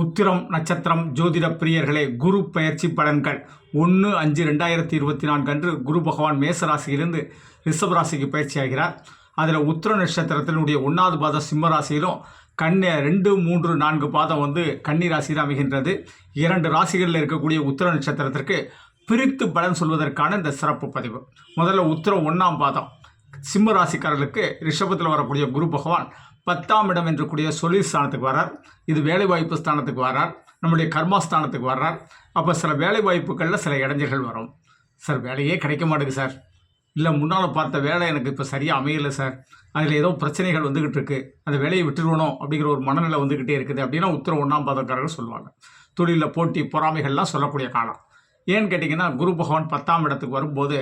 உத்திரம் நட்சத்திரம் ஜோதிட பிரியர்களே குரு பயிற்சி பலன்கள். ஒன்று அஞ்சு ரெண்டாயிரத்தி இருபத்தி நான்கு அன்று குரு பகவான் மேசராசியிலிருந்து ரிஷபராசிக்கு பயிற்சி ஆகிறார். அதில் உத்திர நட்சத்திரத்தினுடைய ஒன்றாவது பாதம் சிம்ம ராசியிலும் கண்ண ரெண்டு மூன்று நான்கு பாதம் வந்து கன்னி ராசியில் அமைகின்றது. இரண்டு ராசிகளில் இருக்கக்கூடிய உத்திர நட்சத்திரத்திற்கு பிரித்து பலன் சொல்வதற்கான இந்த சிறப்பு பதிவு. முதல்ல உத்திரம் ஒன்றாம் பாதம். சிம்ம ராசிக்காரர்களுக்கு ரிஷபத்தில் வரக்கூடிய குரு பகவான் பத்தாம் இடம் என்று கூடிய தொழில் ஸ்தானத்துக்கு வரார் இது வேலைவாய்ப்பு ஸ்தானத்துக்கு வரார் நம்முடைய கர்மாஸ்தானத்துக்கு வர்றார். அப்போ சில வேலை வாய்ப்புகளில் சில இடைஞ்சல்கள் வரும். சார் வேலையே கிடைக்க மாட்டேங்குது சார். இல்லை முன்னால் பார்த்த வேலை எனக்கு இப்போ சரியாக அமையலை சார். அதில் ஏதோ பிரச்சனைகள் வந்துக்கிட்டு இருக்குது அந்த வேலையை விட்டுருவணும் அப்படிங்கிற ஒரு மனநிலை வந்துக்கிட்டே இருக்குது அப்படின்னா உத்தர ஒன்றாம் பாதக்காரர்கள் சொல்லுவாங்க. தொழிலில் போட்டி பொறாமைகள்லாம் சொல்லக்கூடிய காலம். ஏன்னு கேட்டிங்கன்னா குரு பகவான் பத்தாம் இடத்துக்கு வரும்போது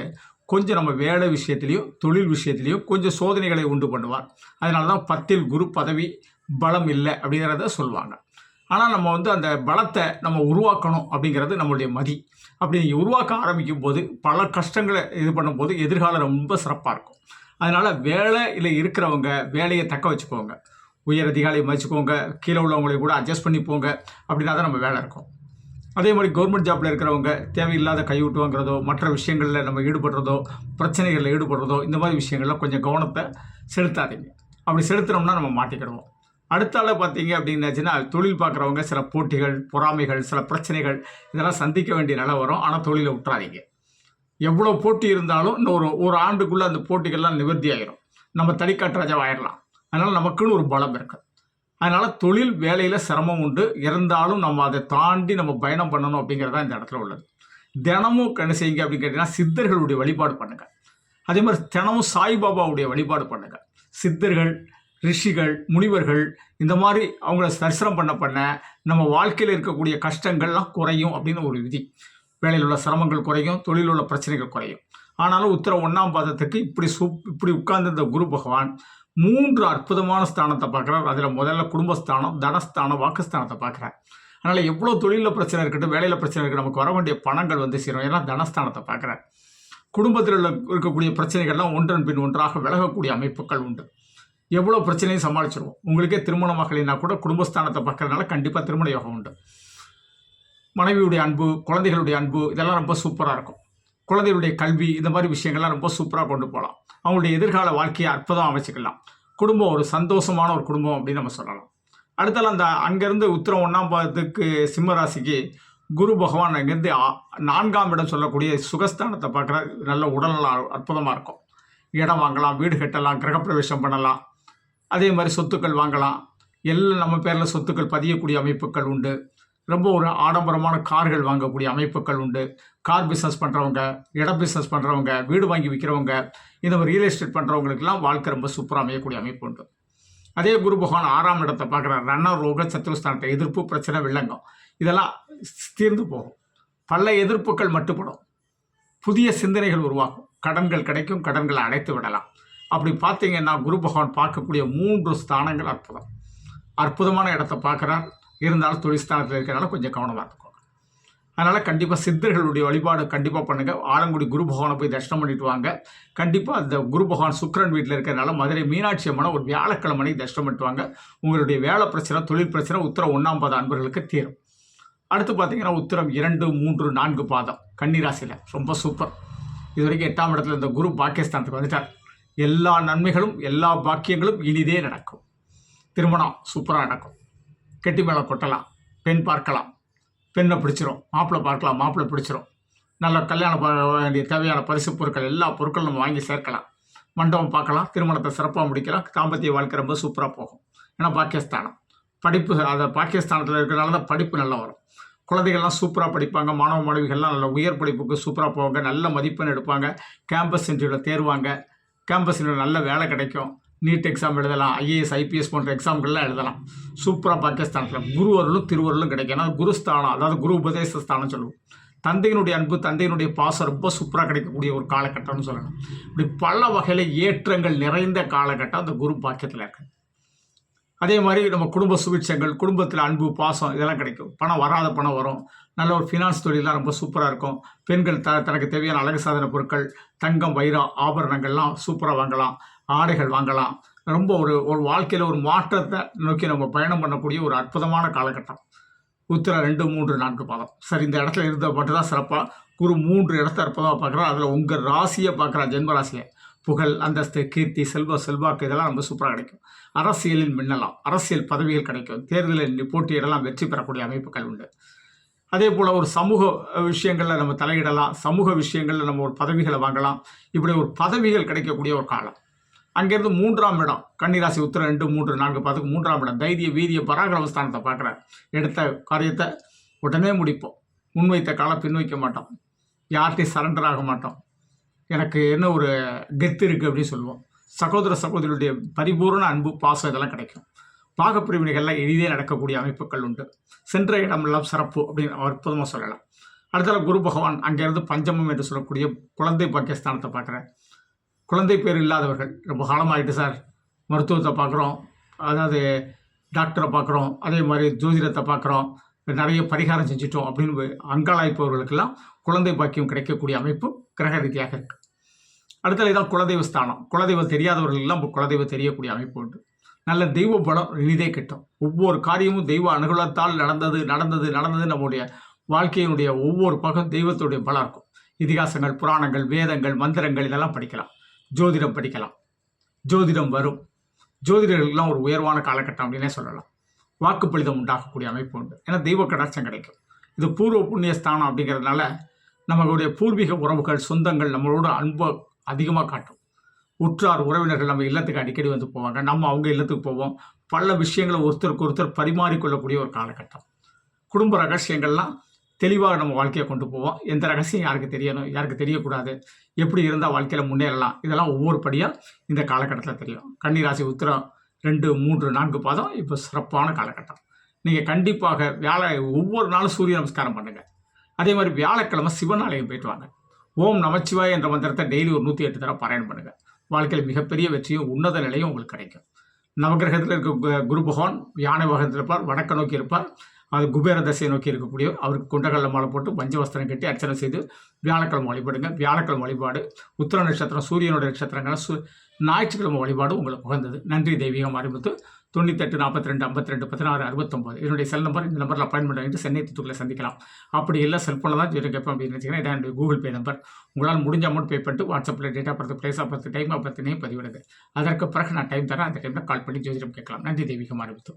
கொஞ்சம் நம்ம வேலை விஷயத்துலையும் தொழில் விஷயத்துலையும் கொஞ்சம் சோதனைகளை உண்டு பண்ணுவார். அதனால தான் பத்தில் குரு பதவி பலம் இல்லை அப்படிங்கிறத சொல்லுவாங்க. ஆனால் நம்ம வந்து அந்த பலத்தை நம்ம உருவாக்கணும் அப்படிங்கிறது நம்மளுடைய மதி. அப்படி நீங்கள் உருவாக்க ஆரம்பிக்கும் போது பல கஷ்டங்களை இது பண்ணும்போது எதிர்காலம் ரொம்ப சிறப்பாக இருக்கும். அதனால் வேலை இல்லை இருக்கிறவங்க வேலையை தக்க வச்சுக்கோங்க. உயர் அதிகாரியை மதிச்சுக்கோங்க. கீழே உள்ளவங்களை கூட அட்ஜஸ்ட் பண்ணி போங்க அப்படின்னா தான் நம்ம வேலை இருக்கும். அதே மாதிரி கவர்மெண்ட் ஜாப்பில் இருக்கிறவங்க தேவையில்லாத கைவிட்டு வாங்குறதோ மற்ற விஷயங்களில் நம்ம ஈடுபடுறதோ பிரச்சனைகளில் ஈடுபடுறதோ இந்த மாதிரி விஷயங்களில் கொஞ்சம் கவனத்தை செலுத்தாதீங்க. அப்படி செலுத்துறோம்னா நம்ம மாட்டிக்கிடுவோம். அடுத்த பார்த்தீங்க அப்படின்னாச்சுன்னா தொழில் பார்க்குறவங்க சில போட்டிகள் பொறாமைகள் சில பிரச்சனைகள் இதெல்லாம் சந்திக்க வேண்டிய நிலை வரும். ஆனால் தொழிலை விட்டுறாதீங்க. எவ்வளோ போட்டி இருந்தாலும் இன்னும் ஒரு ஒரு ஆண்டுக்குள்ளே அந்த போட்டிகள்லாம் நிவர்த்தி ஆயிரும். நம்ம தனிக்காட்டு ராஜாவாயிடலாம் அதனால் நமக்குன்னு ஒரு பலம் இருக்குது அதனால் தொழில் வேலையில் சிரமம் உண்டு. இருந்தாலும் நம்ம அதை தாண்டி நம்ம பயணம் பண்ணணும் அப்படிங்கிறது தான் இந்த இடத்துல உள்ளது. தினமும் என்ன செய்யுங்க அப்படின்னு கேட்டிங்கன்னா சித்தர்களுடைய வழிபாடு பண்ணுங்கள் அதே மாதிரி தினமும் சாய்பாபாவுடைய வழிபாடு பண்ணுங்கள் சித்தர்கள் ரிஷிகள் முனிவர்கள் இந்த மாதிரி அவங்கள தரிசனம் பண்ண பண்ண நம்ம வாழ்க்கையில் இருக்கக்கூடிய கஷ்டங்கள்லாம் குறையும் அப்படின்னு ஒரு விதி. வேலையில் உள்ள சிரமங்கள் குறையும் தொழிலில் உள்ள பிரச்சனைகள் குறையும். ஆனாலும் உத்தர ஒன்றாம் பாதத்துக்கு இப்படி சூப் இப்படி உட்கார்ந்திருந்த குரு பகவான் மூன்று அற்புதமான ஸ்தானத்தை பார்க்குறார். அதில் முதல்ல குடும்பஸ்தானம் தனஸ்தானம் வாக்குஸ்தானத்தை பார்க்குறார். அதனால் எவ்வளோ தொழிலில் பிரச்சனை இருக்கட்டும் வேலையில் பிரச்சனை இருக்கட்டும் நமக்கு வர வேண்டிய பணங்கள் வந்து சேரும். ஏன்னா தனஸ்தானத்தை பார்க்குறார். குடும்பத்தில் உள்ள இருக்கக்கூடிய பிரச்சனைகள்லாம் ஒன்றன் பின் ஒன்றாக விலகக்கூடிய அமைப்புகள் உண்டு. எவ்வளோ பிரச்சனையும் சமாளிச்சிருவோம். உங்களுக்கே திருமணமாகலைன்னா கூட குடும்பஸ்தானத்தை பார்க்குறதுனால கண்டிப்பாக திருமண யோகம் உண்டு. மனைவியுடைய அன்பு குழந்தைகளுடைய அன்பு இதெல்லாம் ரொம்ப சூப்பராக இருக்கும். குழந்தைகளுடைய கல்வி இந்த மாதிரி விஷயங்கள்லாம் ரொம்ப சூப்பராக கொண்டு போகலாம். அவங்களுடைய எதிர்கால வாழ்க்கையை அற்புதம் அமைச்சிக்கலாம். குடும்பம் ஒரு சந்தோஷமான ஒரு குடும்பம் அப்படின்னு நம்ம சொல்லலாம். அடுத்தால அந்த அங்கேருந்து உத்தரம் ஒன்றாம் பாதத்துக்கு சிம்ம ராசிக்கு குரு பகவான் அங்கேருந்து நான்காம் இடம் சொல்லக்கூடிய சுகஸ்தானத்தை பார்க்குற நல்ல உடல்நலம் அற்புதமாக இருக்கும். இடம் வாங்கலாம் வீடு கட்டலாம் கிரகப்பிரவேசம் பண்ணலாம். அதே மாதிரி சொத்துக்கள் வாங்கலாம். எல்லாம் நம்ம பேரில் சொத்துக்கள் பதியக்கூடிய அமைப்புகள் உண்டு. ரொம்ப ஒரு ஆடம்பரமான கார்கள் வாங்கக்கூடிய அமைப்புகள் உண்டு. கார் பிஸ்னஸ் பண்ணுறவங்க இடம் பிஸ்னஸ் பண்ணுறவங்க வீடு வாங்கி விற்கிறவங்க இந்த மாதிரி ரியல் எஸ்டேட் பண்ணுறவங்களுக்கெல்லாம் வாழ்க்கை ரொம்ப சூப்பராக அமையக்கூடிய அமைப்பு உண்டு. அதே குரு பகவான் ஆறாம் இடத்தை பார்க்குறார். ரண ரோக சத்துருஸ்தானத்தை எதிர்ப்பு பிரச்சனை வில்லங்கம். இதெல்லாம் தீர்ந்து போகும். பல எதிர்ப்புகள் மட்டுப்படும். புதிய சிந்தனைகள் உருவாகும். கடன்கள் கிடைக்கும் கடன்களை அடைத்து விடலாம். அப்படி பார்த்தீங்கன்னா குரு பகவான் பார்க்கக்கூடிய மூன்று ஸ்தானங்கள் அற்புதம். அற்புதமான இடத்த பார்க்குறார். இருந்தாலும் தொழில் ஸ்தானத்தில் இருக்கிறனால கொஞ்சம் கவனமாக இருக்கும் அதனால் கண்டிப்பாக சித்தர்களுடைய வழிபாடு கண்டிப்பாக பண்ணுங்கள் ஆலங்குடி குரு பகவானை போய் தரிசனம் பண்ணிட்டு வாங்க. கண்டிப்பாக அந்த குரு பகவான் சுக்கிரன் வீட்டில் இருக்கிறனால மதுரை மீனாட்சி அம்மனை ஒரு வியாழக்கிழமனைக்கு தரிசனம் பண்ணிட்டு வாங்க. உங்களுடைய வேலை பிரச்சனை தொழில் பிரச்சனை உத்தரம் ஒன்றாம் பாத அன்பர்களுக்கு தீரும். அடுத்து பார்த்தீங்கன்னா உத்தரம் இரண்டு மூன்று நான்கு பாதம். கன்னிராசியில். ரொம்ப சூப்பர் இது வரைக்கும் எட்டாம் இடத்துல இந்த குரு பாகிஸ்தானத்துக்கு வந்துட்டார். எல்லா நன்மைகளும் எல்லா பாக்கியங்களும் இனிதே நடக்கும். திருமணம் சூப்பராக நடக்கும். கெட்டி மேலே கொட்டலாம். பெண் பார்க்கலாம். பெண்ணை பிடிச்சிரும் மாப்பிள்ளை பார்க்கலாம் மாப்பிள்ளை பிடிச்சிரும். நல்ல கல்யாணம் வேண்டிய தேவையான பரிசு பொருட்கள் எல்லா பொருட்களும் நம்ம வாங்கி சேர்க்கலாம். மண்டபம் பார்க்கலாம் திருமணத்தை சிறப்பாக முடிக்கலாம் தாம்பத்திய வாழ்க்கை ரொம்ப சூப்பராக போகும். ஏன்னா பாகிஸ்தானம் படிப்பு அதை பாகிஸ்தானத்தில் இருக்கிறனால தான் படிப்பு நல்லா வரும். குழந்தைகள்லாம் சூப்பராக படிப்பாங்க மாணவ மாணவிகள்லாம் நல்ல உயர் படிப்புக்கு சூப்பராக போவாங்க நல்ல மதிப்பெண் எடுப்பாங்க கேம்பஸ் இன்டர்வியூவில் தேர்வாங்க கேம்பஸ் இன்டர்வியூ நல்ல வேலை கிடைக்கும். நீட் எக்ஸாம் எழுதலாம். ஐஏஎஸ் ஐபிஎஸ் போன்ற எக்ஸாம்கள்லாம் எழுதலாம். சூப்பராக பாகிஸ்தானத்தில் குருவர்களும் திருவருளும் கிடைக்கும். ஏன்னா குருஸ்தானம் அதாவது குரு உபதேச ஸ்தானம் சொல்லுவோம். தந்தையினுடைய அன்பு தந்தையினுடைய பாசம் ரொம்ப சூப்பராக கிடைக்கக்கூடிய ஒரு காலகட்டம்னு சொல்லலாம். இப்படி பல வகையில் ஏற்றங்கள் நிறைந்த காலகட்டம் அந்த குரு பாக்கியத்தில் இருக்குது அதே மாதிரி நம்ம குடும்ப சுபிட்சங்கள் குடும்பத்தில் அன்பு பாசம் இதெல்லாம் கிடைக்கும். பணம் வராத பணம் வரும். நல்ல ஒரு ஃபினான்ஸ் தொழிலாம் ரொம்ப சூப்பராக இருக்கும். பெண்கள் த தனக்கு தேவையான அழகு சாதன பொருட்கள் தங்கம் வைரம் ஆபரணங்கள்லாம் சூப்பராக வாங்கலாம். ஆடைகள் வாங்கலாம். ரொம்ப ஒரு ஒரு வாழ்க்கையில் ஒரு மாற்றத்தை நோக்கி நம்ம பயணம் பண்ணக்கூடிய ஒரு அற்புதமான காலகட்டம். உத்திர ரெண்டு மூன்று நான்கு பாதம். சரி இந்த இடத்துல இருந்த மட்டும் தான் சிறப்பாக குரு மூன்று இடத்த அற்புதமாக பார்க்குறோம் அதில் உங்கள் ராசியை பார்க்குறா ஜென்ம ராசியை. புகழ் அந்தஸ்து கீர்த்தி செல்வ செல்வாக்கு இதெல்லாம் ரொம்ப சூப்பராக கிடைக்கும். அரசியலில் மின்னலாம். அரசியல் பதவிகள் கிடைக்கும். தேர்தலில் போட்டியிடலாம் வெற்றி பெறக்கூடிய அமைப்புகள் உண்டு. அதே போல் ஒரு சமூக விஷயங்களில் நம்ம தலையிடலாம். சமூக விஷயங்களில் நம்ம ஒரு பதவிகளை வாங்கலாம். இப்படி ஒரு பதவிகள் கிடைக்கக்கூடிய ஒரு காலம். அங்கேருந்து மூன்றாம் இடம். கன்னிராசி உத்தர ரெண்டு மூன்று நான்கு பார்த்துக்கு மூன்றாம் இடம். தைரிய வீரிய பராக்கிரம ஸ்தானத்தை பார்க்குற எடுத்த காரியத்தை உடனே முடிப்போம். முன்வைத்த காலம் பின் வைக்க மாட்டோம். யார்கிட்டையும் சரண்டர் ஆக மாட்டோம். எனக்கு என்ன ஒரு கெத்து இருக்குது அப்படின்னு சொல்லுவோம். சகோதர சகோதரியுடைய பரிபூர்ண அன்பு பாசம் இதெல்லாம் கிடைக்கும். பாகப்பிரிவினைகள்லாம் எளிதே நடக்கக்கூடிய அமைப்புகள் உண்டு. சென்ற இடமெல்லாம் சிறப்பு அப்படின்னு அற்புதமாக சொல்லலாம். அடுத்தது குரு பகவான் அங்கேருந்து பஞ்சமம் என்று சொல்லக்கூடிய குழந்தை பாக்கியஸ்தானத்தை பார்க்குறேன். குழந்தை பேர் இல்லாதவர்கள். ரொம்ப காலமாகிட்டு சார். மருத்துவத்தை பார்க்குறோம். அதாவது டாக்டரை பார்க்குறோம். அதே மாதிரி ஜோதிடத்தை பார்க்குறோம். நிறைய பரிகாரம் செஞ்சிட்டோம் அப்படின்னு அங்காளாய்ப்பவர்களுக்கெல்லாம் குழந்தை பாக்கியம் கிடைக்கக்கூடிய அமைப்பு கிரக ரீதியாக இருக்குது அடுத்தது இதான் குலதெய்வ ஸ்தானம். குலதெய்வம் தெரியாதவர்களெல்லாம் இப்போ குலதெய்வம் தெரியக்கூடிய அமைப்பு உண்டு. நல்ல தெய்வ பலம் இனிதே கிட்டும். ஒவ்வொரு காரியமும் தெய்வ அனுகூலத்தால் நடந்தது நடந்தது நடந்தது நம்முடைய வாழ்க்கையினுடைய ஒவ்வொரு பகம் தெய்வத்துடைய பலம் இருக்கும். இதிகாசங்கள் புராணங்கள் வேதங்கள் மந்திரங்கள் இதெல்லாம் படிக்கலாம். ஜோதிடம் படிக்கலாம். ஜோதிடம் வரும். ஜோதிடர்களுக்கெல்லாம் ஒரு உயர்வான காலகட்டம் அப்படின்னே சொல்லலாம். வாக்குப்பளிதம் உண்டாகக்கூடிய அமைப்பு உண்டு. ஏன்னா தெய்வ கடாட்சம் கிடைக்கும். இது பூர்வ புண்ணிய ஸ்தானம் அப்படிங்கிறதுனால நம்மளுடைய பூர்வீக உறவுகள் சொந்தங்கள் நம்மளோட அன்பை அதிகமாக காட்டும். உற்றார் உறவினர்கள் நம்ம இல்லத்துக்கு அடிக்கடி வந்து போவாங்க. நம்ம அவங்க இல்லத்துக்கு போவோம். பல விஷயங்களை ஒருத்தருக்கு ஒருத்தர் பரிமாறிக்கொள்ளக்கூடிய ஒரு காலகட்டம். குடும்ப ரகசியங்கள்லாம் தெளிவாக நம்ம வாழ்க்கையை கொண்டு போவோம். எந்த ரகசியம் யாருக்கு தெரியணும் யாருக்கு தெரியக்கூடாது எப்படி இருந்தால் வாழ்க்கையில் முன்னேறலாம் இதெல்லாம் ஒவ்வொரு படியாக இந்த காலகட்டத்தில் தெரியும். கன்னிராசி உத்திரம் ரெண்டு மூன்று நான்கு பாதம் இப்போ சிறப்பான காலகட்டம். நீங்கள் கண்டிப்பாக வியாழ ஒவ்வொரு நாளும் சூரிய நமஸ்காரம் பண்ணுங்கள் அதே மாதிரி வியாழக்கிழமை சிவன் ஆலயம் போயிட்டு வாங்க. ஓம் நமச்சிவாய் என்ற மந்திரத்தை டெய்லி ஒரு நூற்றி எட்டு தடவை பாராயணம் பண்ணுங்கள் வாழ்க்கையில் மிகப்பெரிய வெற்றியும் உன்னத நிலையும் உங்களுக்கு கிடைக்கும். நவகிரகத்தில் இருக்க குரு பகவான் யானை வாகனத்தில் இருப்பார் வடக்க நோக்கி இருப்பார். அது குபேர தசையை நோக்கி இருக்கக்கூடிய அவருக்கு குண்டகல்ல மாலை போட்டு பஞ்சவஸ்திரம் கட்டி அர்ச்சனை செய்து வியாழக்கிழமை வழிபடுங்க. வியாழக்கிழமை வழிபாடு உத்திர நட்சத்திரம் சூரியனுடைய நட்சத்திரங்கள் சு ஞாயிற்றுக்கிழமை வழிபாடு உங்களுக்கு உகந்தது. நன்றி தெய்வீகம் அறிமுத்து தொண்ணூத்தெட்டு நாற்பத்தி ரெண்டு ஐம்பத்தி ரெண்டு பதினாறு அறுபத்தொம்பது. என்னுடைய செல் நம்பர் இந்த நம்பரில் அப்பாயின்மெண்ட் வாங்கிட்டு சென்னை தூத்துக்குள்ள சந்திக்கலாம். அப்படி இல்லை செல்ஃபோனில் தான் ஜீரோ கேட்பேன் அப்படின்னு வச்சுக்கிறேன் இதான் என்னுடைய கூகுள் பே நம்பர் உங்களால் முடிஞ்ச அமௌண்ட் பே பண்ணிட்டு வாட்ஸ்அப்பில் data birth place of birth time of name பதிவிடுது அதற்கு பிறகு நான் டைம் தரேன். அந்த டைமில் கால் பண்ணி ஜோதிடம் கேட்கலாம். நன்றி தெய்வீகம் அறிவித்து.